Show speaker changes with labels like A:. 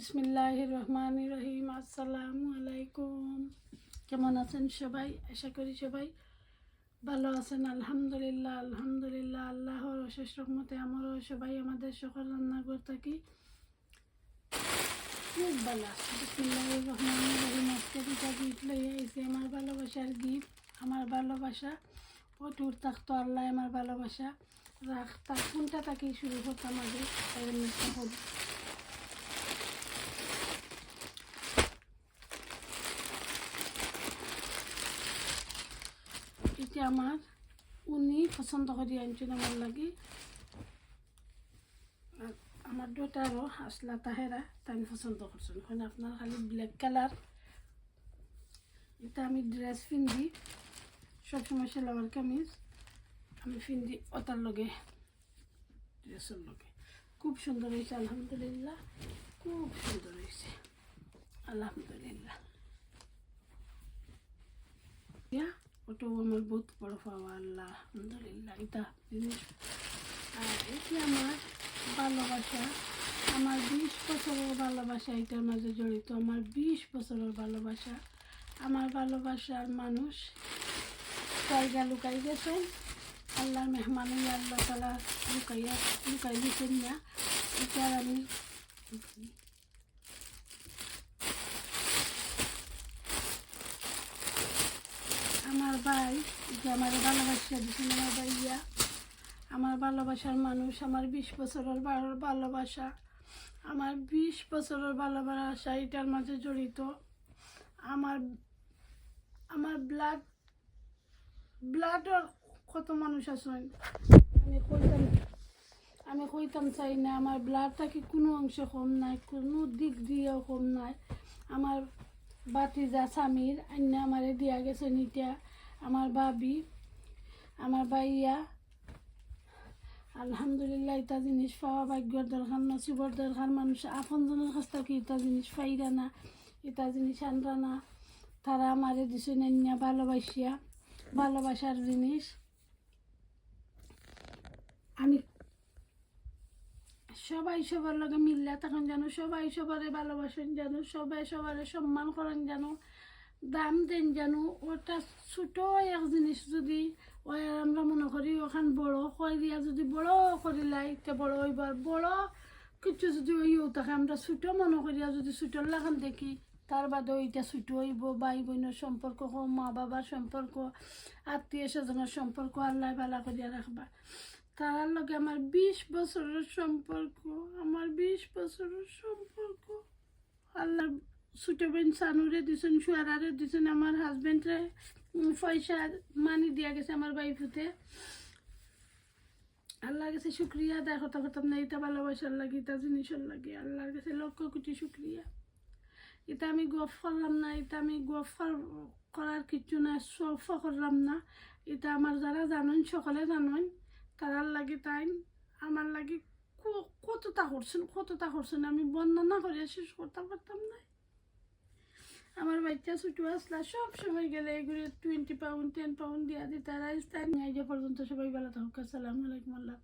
A: বিসমিল্লাহ রহমান রহিম আসসালামু আলাইকুম কেমন আছেন সবাই? আশা করি সবাই ভালো আছেন। আলহামদুলিল্লাহ আলহামদুলিল্লাহ। আল্লাহর অশেষ রহমতে আমরাও সবাই আমাদের সকল রান্নাঘর থাকি খুব ভালো আছে। বিসমিল্লাহ রহমান রহিম আজকে দুটা গিফট লই আইছে আমার ভালোবাসার গিফট, আমার ভালোবাসা। অটুর থাকতো আল্লাহ আমার ভালোবাসা। রাখ তার কোনটা তাকে শুরু করতাম আগে? আমার, উনি পছন্দ করি আনছেন আমার লাগি। আর আমার ডটারও আসলা তাহেরা তাই পছন্দ করছেন ওখানে আপনার খালি ব্ল্যাক কালার এটা আমি ড্রেস পিন্ধি, সবসময় সেলাবার কামিজ, আমি পিন্ধি ওটার লগে ড্রেসের লগে। খুব সুন্দর হয়েছে, আলহামদুলিল্লাহ, খুব সুন্দর হয়েছে, আলহামদুলিল্লাহ। ইয়া ওটাও আমার বহুত বড় পাওয়া, আল্লাহ, আলহামদুলিল্লাহ, এটা জিনিস। আর এটি আমার ভালোবাসা। আমার বিশ বছরের ভালোবাসা, এটার মাঝে জড়িত। আমার বিশ বছরের ভালোবাসা। আমার ভালোবাসার মানুষ জায়গা লুকাই গেছেন আল্লাহর মেহমানি আল্লাহ তালা লুকাইয়া লুকাই দিয়েছেন না। এটা আমি আমার ভাই, যে আমার ভালোবাসা দিয়েছেন আমার ভাইয়া। আমার ভালোবাসার মানুষ, আমার বিশ বছরের ভালো- ভালোবাসা। আমার বিশ বছরের ভালোবাসা এটার মাঝে জড়িত। আমার আমার ব্লাড ব্লাডর কত মানুষ আছেন আমি কইতাম আমি কইতাম চাই না, আমার ব্লাডটা কি কোনো অংশে কম নাই, কোনো দিক দিয়েও কম নাই। আমার বাতিজা স্বামীর আন্য আমারে দিয়া গেছে নিটা আমার বাবি আমার বাইয়া আলহামদুলিল্লাহ, এটা জিনিস পাওয়া ভাগ্যর দরকার, নসিবর দরকার। মানুষ আপনজনের কাছ থেকে এটা জিনিস পাইরা না, এটা জিনিস আনরা না। তারা আমারে দিছে না ভালোবাসিয়া, ভালোবাসার জিনিস। আমি সবাই সবার লগে মিললে তখন যেন, সবাই সবারে ভালোবাসেন যেন, সবাই সবারে সম্মান করেন যেন। দাম দেন যেন ওটা ছোট এক জিনিস যদি ওই আমরা মনে করি ওখান বড় কই দিয়া যদি বড় করিলাই তে বড় হইবার বড়। কিছু যদি ওইও থাকে, আমরা ছোট মনে করিয়া যদি ছোটর লাগান দেখি, তার বাদে ওইটা ছোট হইব, ভাই বোনের সম্পর্ক হোক, মা বাবার সম্পর্ক, আত্মীয় স্বজনের সম্পর্ক, আল্লাহ বালা করিয়া রাখবা। তার লগে আমার বিশ বছরের সম্পর্ক, আমার বিশ বছরের সম্পর্ক, আল্লাহ ছোট বোন সানুরে দিছেন সুয়ারারে দিছেন, আমার হাজবেন্ডরে পয়সা মানি দিয়া গেছে আমার বাইফুতে আল্লাহর কাছে শুক্রিয়া আদায় কথা করতাম না এটা ভালোবাসার লাগে এটা জিনিসের লাগে। আল্লাহর কাছে লক্ষ কোটি শুক্রিয়া। এটা আমি গফ করলাম না, এটা আমি গফ কর- করার কিছু না সফ করলাম না। এটা আমার যারা জানেন, সকলে জানেন। তারার লাগে তাই, আমার লাগে কতটা করছেন কতটা করছেন, আমি বর্ণনা করে শেষ করতে পারতাম না। আমার বাচ্চা ছুটু আসলা সব সময় গেলে এগুলো টোয়েন্টি পাউন্ড টেন পাউন্ড দিয়া দিই তারা স্থানীয় নিয়ে পর্যন্ত সবাই ভালো থাকুক। আসসালামু আলাইকুম আল্লাহ।